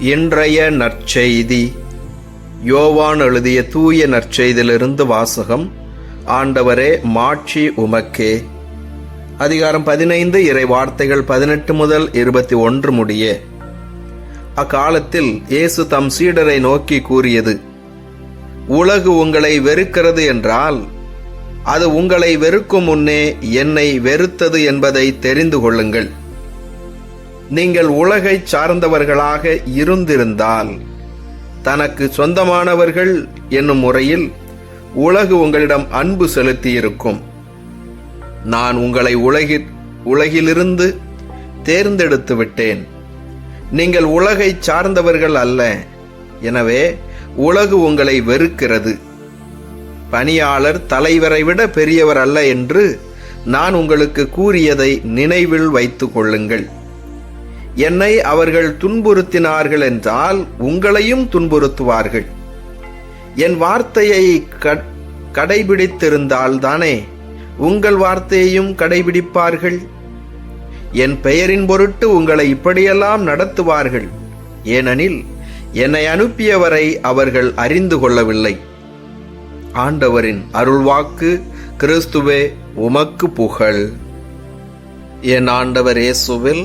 இன்றைய நற்செய்தி. யோவான் எழுதிய தூய நற்செய்தியிலிருந்து வாசகம். ஆண்டவரே மாட்சி உமக்கே. அதிகாரம் பதினைந்து இறை வார்த்தைகள் பதினெட்டு முதல் இருபத்தி ஒன்று முடிய. அக்காலத்தில் இயேசு தம் சீடரை நோக்கி கூறியது உலகு உங்களை வெறுக்கிறது என்றால் அது உங்களை வெறுக்கும் முன்னே என்னை வெறுத்தது என்பதை தெரிந்து கொள்ளுங்கள். நீங்கள் உலகைச் சார்ந்தவர்களாக இருந்திருந்தால் தனக்கு சொந்தமானவர்கள் என்னும் முறையில் உலகு உங்களிடம் அன்பு செலுத்தியிருக்கும். நான் உங்களை உலகில் உலகிலிருந்து தேர்ந்தெடுத்து விட்டேன். நீங்கள் உலகைச் சார்ந்தவர்கள் அல்ல. எனவே உலகு உங்களை வெறுக்கிறது. பணியாளர் தலைவரை விட பெரியவர் அல்ல என்று நான் உங்களுக்கு கூறியதை நினைவில் வைத்துக் கொள்ளுங்கள். என்னை அவர்கள் துன்புறுத்தினார்கள் என்றால் உங்களையும் துன்புறுத்துவார்கள். என் வார்த்தையை கடைபிடித்திருந்தால் தானே உங்கள் வார்த்தையையும் கடைபிடிப்பார்கள். என் பெயரின் பொருட்டு உங்களை இப்படியெல்லாம் நடத்துவார்கள். ஏனெனில் என்னை அனுப்பியவரை அவர்கள் அறிந்து கொள்ளவில்லை. ஆண்டவரின் அருள்வாக்கு கிறிஸ்துவே உமக்கு புகழ். என் ஆண்டவர் இயேசுவில்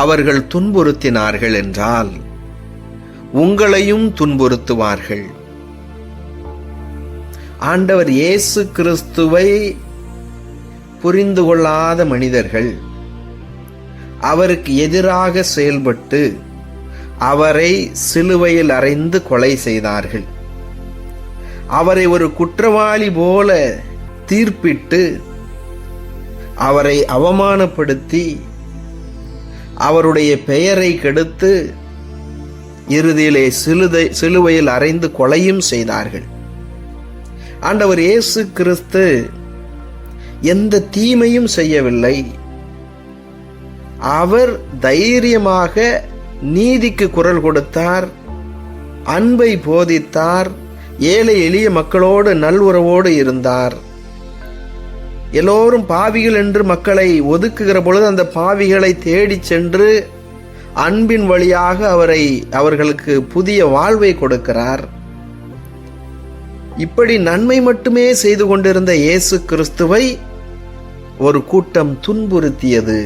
அவர்கள் துன்புறுத்தினார்கள் என்றால் உங்களையும் துன்புறுத்துவார்கள். ஆண்டவர் இயேசு கிறிஸ்துவை புரிந்து கொள்ளாத மனிதர்கள் அவருக்கு எதிராக செயல்பட்டு அவரை சிலுவையில் அறைந்து கொலை செய்தார்கள். அவரை ஒரு குற்றவாளி போல தீர்ப்பிட்டு அவரை அவமானப்படுத்தி அவருடைய பெயரை கெடுத்து இறுதியிலே சிலுதை சிலுவையில் அறைந்து கொலையும் செய்தார்கள். ஆண்டவர் இயேசு கிறிஸ்து எந்த தீமையும் செய்யவில்லை. அவர் தைரியமாக நீதிக்கு குரல் கொடுத்தார் அன்பை போதித்தார் ஏழை எளிய மக்களோடு நல்உறவோடு இருந்தார். எல்லோரும் பாவிகள் என்று மக்களை ஒதுக்குகிற பொழுது அந்த பாவிகளை தேடி சென்று அன்பின் வழியாக அவரை அவர்களுக்கு புதிய வாழ்வை கொடுக்கிறார். இப்படி நன்மை மட்டுமே செய்து கொண்டிருந்த இயேசு கிறிஸ்துவை ஒரு கூட்டம் துன்புறுத்தியது.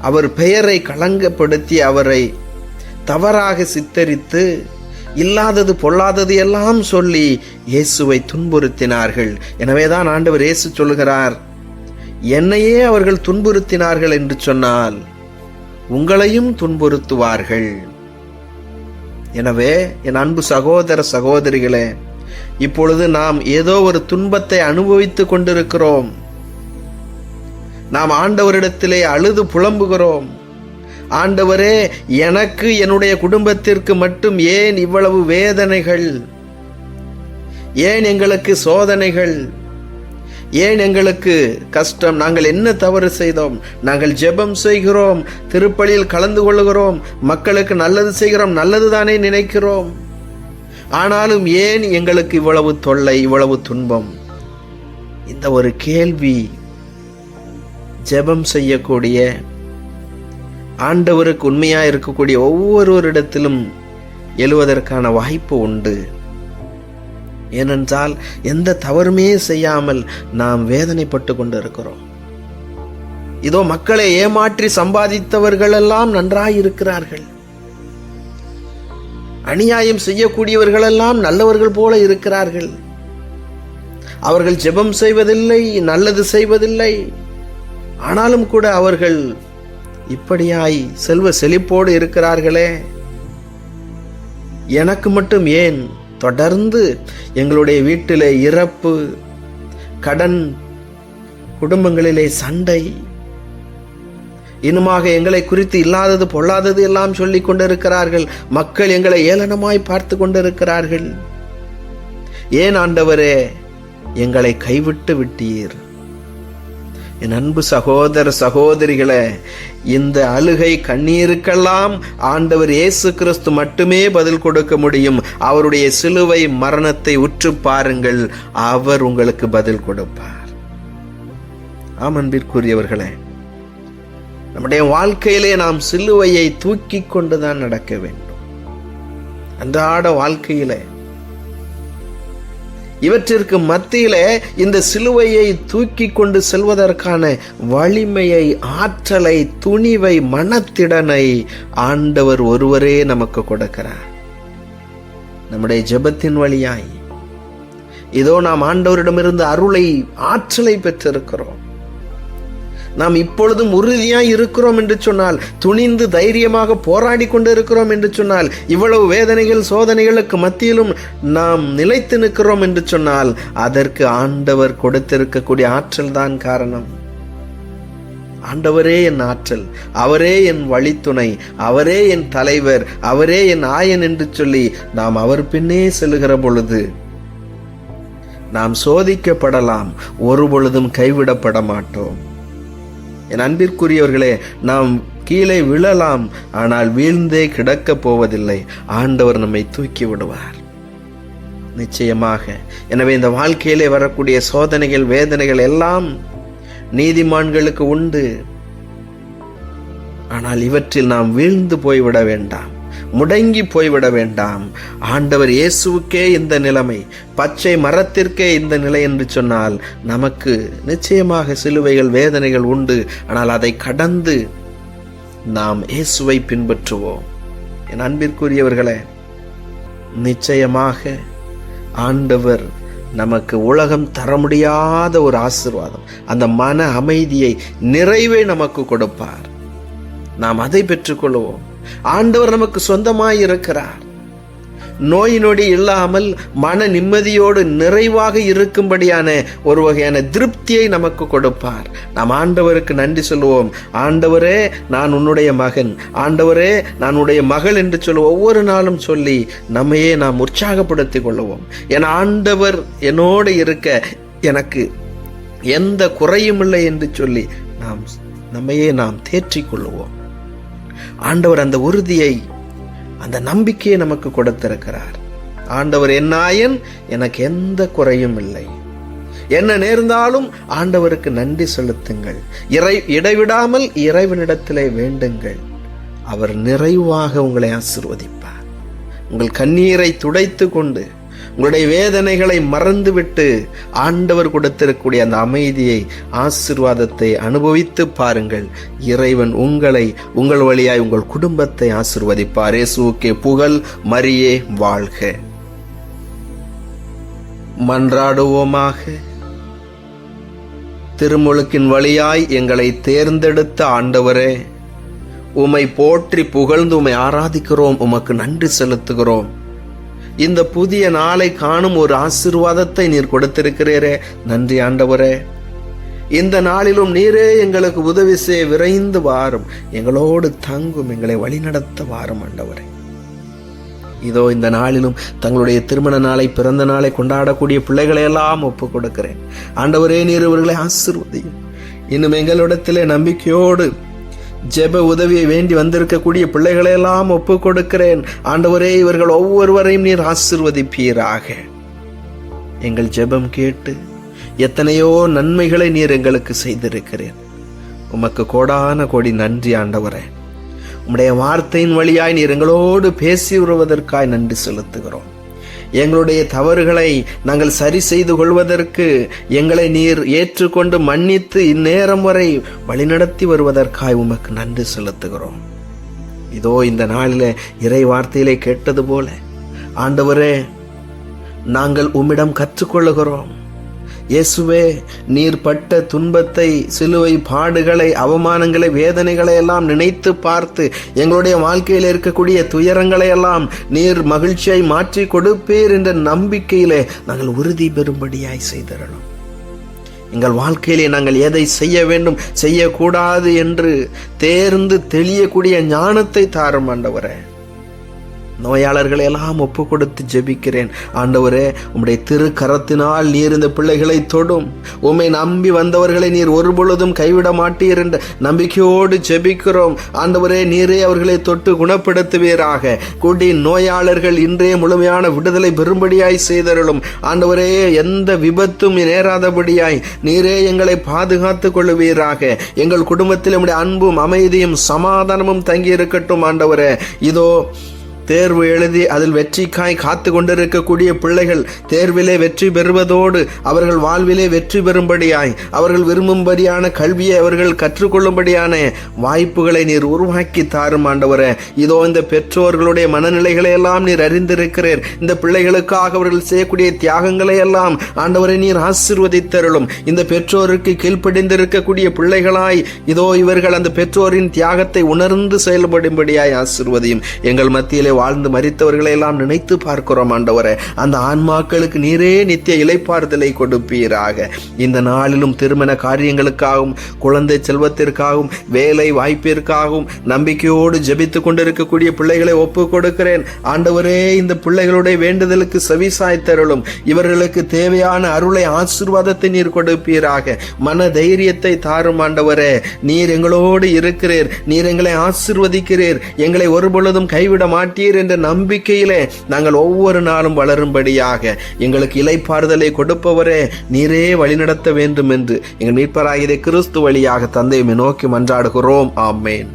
அவர் பெயரை களங்கப்படுத்தி அவரை தவறாக சித்தரித்து இல்லாதது பொல்லாதது எல்லாம் சொல்லி இயேசுவை துன்புறுத்தினார்கள். எனவேதான் ஆண்டவர் இயேசு சொல்லுகிறார் என்னையே அவர்கள் துன்புறுத்தினார்கள் என்று சொன்னால் உங்களையும் துன்புறுத்துவார்கள். எனவே என் அன்பு சகோதர சகோதரிகளே இப்பொழுது நாம் ஏதோ ஒரு துன்பத்தை அனுபவித்துக் கொண்டிருக்கிறோம். நாம் ஆண்டவரிடத்திலே அழுது புலம்புகிறோம். ஆண்டவரே எனக்கு என்னுடைய குடும்பத்திற்கு மட்டும் ஏன் இவ்வளவு வேதனைகள்? ஏன் எங்களுக்கு சோதனைகள்? ஏன் எங்களுக்கு கஷ்டம்? நாங்கள் என்ன தவறு செய்தோம்? நாங்கள் ஜெபம் செய்கிறோம் திருப்பலியில் கலந்து கொள்கிறோம் மக்களுக்கு நல்லது செய்கிறோம் நல்லதுதானே நினைக்கிறோம். ஆனாலும் ஏன் எங்களுக்கு இவ்வளவு தொல்லை இவ்வளவு துன்பம்? இந்த ஒரு கேள்வி ஜெபம் செய்யக்கூடிய ஆண்டவருக்கு உண்மையாக இருக்கக்கூடிய ஒவ்வொருவரிடத்திலும் எழுவதற்கான வாய்ப்பு உண்டு. ஏனென்றால் எந்த தவறுமே செய்யாமல் நாம் வேதனைப்பட்டு கொண்டிருக்கிறோம். இதோ மக்களை ஏமாற்றி சம்பாதித்தவர்கள் எல்லாம் நன்றாயிருக்கிறார்கள். அநியாயம் செய்யக்கூடியவர்களெல்லாம் நல்லவர்கள் போல இருக்கிறார்கள். அவர்கள் ஜெபம் செய்வதில்லை நல்லது செய்வதில்லை. ஆனாலும் கூட அவர்கள் இப்படியாய் செல்வ செழிப்போடு இருக்கிறார்களே. எனக்கு மட்டும் ஏன் தொடர்ந்து எங்களுடைய வீட்டிலே இறப்பு கடன் குடும்பங்களிலே சண்டை இன்னுமாக எங்களை குறித்து இல்லாதது பொல்லாதது எல்லாம் சொல்லிக் கொண்டிருக்கிறார்கள். மக்கள் எங்களை ஏளனமாய் பார்த்து கொண்டிருக்கிறார்கள். ஏன் ஆண்டவரே எங்களை கைவிட்டு விட்டீர்? என் அன்பு சகோதர சகோதரிகளை இந்த அழுகை கண்ணீருக்கெல்லாம் ஆண்டவர் இயேசு கிறிஸ்து மட்டுமே பதில் கொடுக்க முடியும். அவருடைய சிலுவை மரணத்தை உற்று பாருங்கள். அவர் உங்களுக்கு பதில் கொடுப்பார். ஆம் அன்பிற்குரியவர்களே நம்முடைய வாழ்க்கையிலே நாம் சிலுவையை தூக்கி கொண்டுதான் நடக்க வேண்டும். அன்றாட வாழ்க்கையிலே இவற்றிற்கு மத்தியில இந்த சிலுவையை தூக்கி கொண்டு செல்வதற்கான வலிமையை ஆற்றலை துணிவை மனத்திடனை ஆண்டவர் ஒருவரே நமக்கு கொடுக்கிறார். நம்முடைய ஜெபத்தின் வழியாய். இதோ நாம் ஆண்டவரிடமிருந்து அருளை ஆற்றலை பெற்றிருக்கிறோம். நாம் இப்பொழுதும் உறுதியாய் இருக்கிறோம் என்று சொன்னால் துணிந்து தைரியமாக போராடி கொண்டு இருக்கிறோம் என்று சொன்னால் இவ்வளவு வேதனைகள் சோதனைகளுக்கு மத்தியிலும் நாம் நிலைத்து நிற்கிறோம் என்று சொன்னால் அதற்கு ஆண்டவர் கொடுத்திருக்கக்கூடிய ஆற்றல் தான் காரணம். ஆண்டவரே என் ஆற்றல் அவரே என் வழித்துணை அவரே என் தலைவர் அவரே என் ஆயன் என்று சொல்லி நாம் அவர் பின்னே செல்கிற பொழுது நாம் சோதிக்கப்படலாம் ஒரு பொழுதும் கைவிடப்பட மாட்டோம். என் அன்பிற்குரியவர்களே நாம் கீழே விழலாம் ஆனால் வீழ்ந்தே கிடக்கப் போவதில்லை. ஆண்டவர் நம்மை தூக்கி விடுவார். நிச்சயமாக எனவே இந்த வாழ்க்கையிலே வரக்கூடிய சோதனைகள் வேதனைகள் எல்லாம் நீதிமான்களுக்கு உண்டு. ஆனால் இவற்றில் நாம் வீழ்ந்து போய்விட வேண்டாம். முடங்கி போய்விட வேண்டாம். ஆண்டவர் இயேசுவுக்கே இந்த நிலைமை பச்சை மரத்திற்கே இந்த நிலை என்று சொன்னால் நமக்கு நிச்சயமாக சிலுவைகள் வேதனைகள் உண்டு. ஆனால் அதை கடந்து நாம் இயேசுவை பின்பற்றுவோம். என் அன்பிற்குரியவர்களே நிச்சயமாக ஆண்டவர் நமக்கு உலகம் தர முடியாத ஒரு ஆசிர்வாதம் அந்த மன அமைதியை நிறைவே நமக்கு கொடுப்பார். நாம் அதை பெற்றுக்கொள்வோம். ஆண்டவர் நமக்கு சொந்தமாய் இருக்கிறார் நோய் நொடி இல்லாமல் மன நிம்மதியோடு நிறைவாக இருக்கும்படியான ஒரு வகையான திருப்தியை நமக்கு கொடுப்பார். நாம் ஆண்டவருக்கு நன்றி சொல்லுவோம். ஆண்டவரே நான் உன்னுடைய மகன். ஆண்டவரே நான் உன்னுடைய மகள் என்று சொல்ல ஒவ்வொரு நாளும் சொல்லி நம்மையே நாம் உற்சாகப்படுத்திக் கொள்ளுவோம். என் ஆண்டவர் என்னோடு இருக்க எனக்கு எந்த குறையும் இல்லை என்று சொல்லி நாம் நம்மையே நாம் தேற்றிக் கொள்ளுவோம். ஆண்டவர் அந்த உறுதியை அந்த நம்பிக்கையை நமக்கு கொடுத்திருக்கிறார். ஆண்டவர் என்னாயன் எனக்கு எந்த குறையும் இல்லை. என்ன நேர்ந்தாலும் ஆண்டவருக்கு நன்றி செலுத்துங்கள். இறை இடைவிடாமல் இறைவனிடத்திலே வேண்டுங்கள். அவர் நிறைவாக உங்களை ஆசிர்வதிப்பார். உங்கள் கண்ணீரை துடைத்து கொண்டு உங்களுடைய வேதனைகளை மறந்துவிட்டு ஆண்டவர் கொடுத்திருக்கக்கூடிய அந்த அமைதியை ஆசிர்வாதத்தை அனுபவித்து பாருங்கள். இறைவன் உங்களை உங்கள் வழியாய் உங்கள் குடும்பத்தை ஆசிர்வதிப்பார். சூக்கே புகழ் மரியே வாழ்க. மன்றாடுவோமாக. திருமுழுக்கின் வழியாய் எங்களை தேர்ந்தெடுத்த ஆண்டவரே உமை போற்றி புகழ்ந்து உமை ஆராதிக்கிறோம். உமக்கு நன்றி செலுத்துகிறோம். இந்த புதிய நாளை காணும் ஒரு ஆசிர்வாதத்தை நீர் கொடுத்திருக்கிறீரே. நன்றி ஆண்டவரே. இந்த நாளிலும் நீரே எங்களுக்கு உதவி செய்ய விரைந்து வாரும். எங்களோடு தங்கும் எங்களை வழிநடத்த வாரும் ஆண்டவரே. இதோ இந்த நாளிலும் தங்களுடைய திருமண நாளை பிறந்த நாளை கொண்டாடக்கூடிய பிள்ளைகளை எல்லாம் ஒப்புக் கொடுக்கிறேன். ஆண்டவரே நீர் இவர்களை ஆசிர்வதியும். இன்னும் எங்களிடத்திலே நம்பிக்கையோடு ஜெப உதவியை வேண்டி வந்திருக்கக்கூடிய பிள்ளைகளையெல்லாம் ஒப்பு கொடுக்கிறேன் ஆண்டவரே இவர்கள் ஒவ்வொருவரையும் நீர் ஆசிர்வதிப்பீராக. எங்கள் ஜெபம் கேட்டு எத்தனையோ நன்மைகளை நீர் எங்களுக்கு செய்திருக்கிறேன் உமக்கு கோடான கோடி நன்றி ஆண்டவரே. உம்முடைய வார்த்தையின் வழியாய் நீர் எங்களோடு பேசி வருவதற்காய் நன்றி செலுத்துகிறோம். எங்களுடைய தவறுகளை நாங்கள் சரி செய்து கொள்வதற்கு எங்களை நீர் ஏற்றுக்கொண்டு மன்னித்து இந்நேரம் வரை வழிநடத்தி வருவதற்காய் உமக்கு நன்றி செலுத்துகிறோம். இதோ இந்த நாளில் இறை வார்த்தையிலே கேட்டது போல ஆண்டவரே நாங்கள் உம்மிடம் கற்றுக்கொள்ளுகிறோம். இயேசுவே நீர் பட்ட துன்பத்தை சிலுவை பாடுகளை அவமானங்களை வேதனைகளை எல்லாம் நினைத்து பார்த்து எங்களுடைய வாழ்க்கையில் இருக்கக்கூடிய துயரங்களை எல்லாம் நீர் மகிழ்ச்சியை மாற்றி கொடுப்பீர் என்ற நம்பிக்கையிலே நாங்கள் உறுதி பெறும்படியாய் செய்திடணும். எங்கள் வாழ்க்கையிலே நாங்கள் எதை செய்ய வேண்டும் செய்யக்கூடாது என்று தேர்ந்து தெளியக்கூடிய ஞானத்தை தாரும் ஆண்டவரே. நோயாளர்களை எல்லாம் ஒப்பு கொடுத்து ஜெபிக்கிறேன். ஆண்டவரே உம்முடைய திரு கரத்தினால் நீர் இந்த பிள்ளைகளை தொடும். உம்மை நம்பி வந்தவர்களை நீர் ஒருபொழுதும் கைவிட மாட்டீர் என்ற நம்பிக்கையோடு ஜெபிக்கிறோம். ஆண்டவரே நீரே அவர்களை தொட்டு குணப்படுத்துவீராக. கூடி நோயாளர்கள் இன்றே முழுமையான விடுதலை பெறும்படியாய் செய்தருளும். ஆண்டவரே எந்த விபத்தும் நேராதபடியாய் நீரே எங்களை பாதுகாத்துக் கொள்ளுவீராக. எங்கள் குடும்பத்தில் உம்முடைய அன்பும் அமைதியும் சமாதானமும் தங்கி இருக்கட்டும் ஆண்டவரே. இதோ தேர்வு எழுதி அதில் வெற்றிக்காய் காத்து கொண்டிருக்கக்கூடிய பிள்ளைகள் தேர்விலே வெற்றி பெறுவதோடு அவர்கள் வாழ்விலே வெற்றி பெறும்படியாய் அவர்கள் விரும்பும்படியான கல்வியை அவர்கள் கற்றுக்கொள்ளும்படியான வாய்ப்புகளை நீர் உருவாக்கி தாரும் ஆண்டவரே. இதோ இந்த பெற்றோர்களுடைய மனநிலைகளை எல்லாம் நீர் அறிந்திருக்கிறீர். இந்த பிள்ளைகளுக்காக அவர்கள் செய்யக்கூடிய தியாகங்களை எல்லாம் ஆண்டவரை நீர் ஆசிர்வதித்தருளும். இந்த பெற்றோருக்கு கீழ்ப்படிந்திருக்கக்கூடிய பிள்ளைகளாய் இதோ இவர்கள் அந்த பெற்றோரின் தியாகத்தை உணர்ந்து செயல்படும்படியாய் ஆசிர்வதியும். எங்கள் மத்தியிலே வாழ்ந்து மறித்தவர்களை எல்லாம் நினைத்து பார்க்கிறோம் ஆண்டவரே. அந்த ஆன்மாக்களுக்கு நீரே நித்திய இலைப்பாறுதலை கொடுப்பீராக. இந்த நாளிலும் திருமண காரியங்களுக்காகவும் குழந்தை செல்வத்திற்காகவும் வேலை வாய்ப்பிற்காகவும் நம்பிக்கையோடு ஜெபித்துக் கொண்டிருக்கக்கூடிய பிள்ளைகளை ஒப்பு கொடுக்கிறேன். ஆண்டவரே இந்த பிள்ளைகளுடைய வேண்டுதலுக்கு செவிசாய்த்தருளும் இவர்களுக்கு தேவையான அருளை ஆசீர்வாதத்தை நீர் கொடுப்பீராக. மன தைரியத்தை தாரும் ஆண்டவரே. நீர் எங்களோடு இருக்கிறீர். நீர் எங்களை ஆசிர்வதிக்கிறீர். எங்களை ஒருபொழுதும் கைவிட மாட்டீர். என்ற நம்பிக்கையிலே நாங்கள் ஒவ்வொரு நாளும் வளரும்படியாக எங்களுக்கு இலைப்பாறுதலை கொடுப்பவரே நீரே வழிநடத்த வேண்டும் என்று எங்கள் மீட்பராகிய கிறிஸ்து வழியாக தந்தையுமே நோக்கி மன்றாடுகிறோம். ஆமேன்.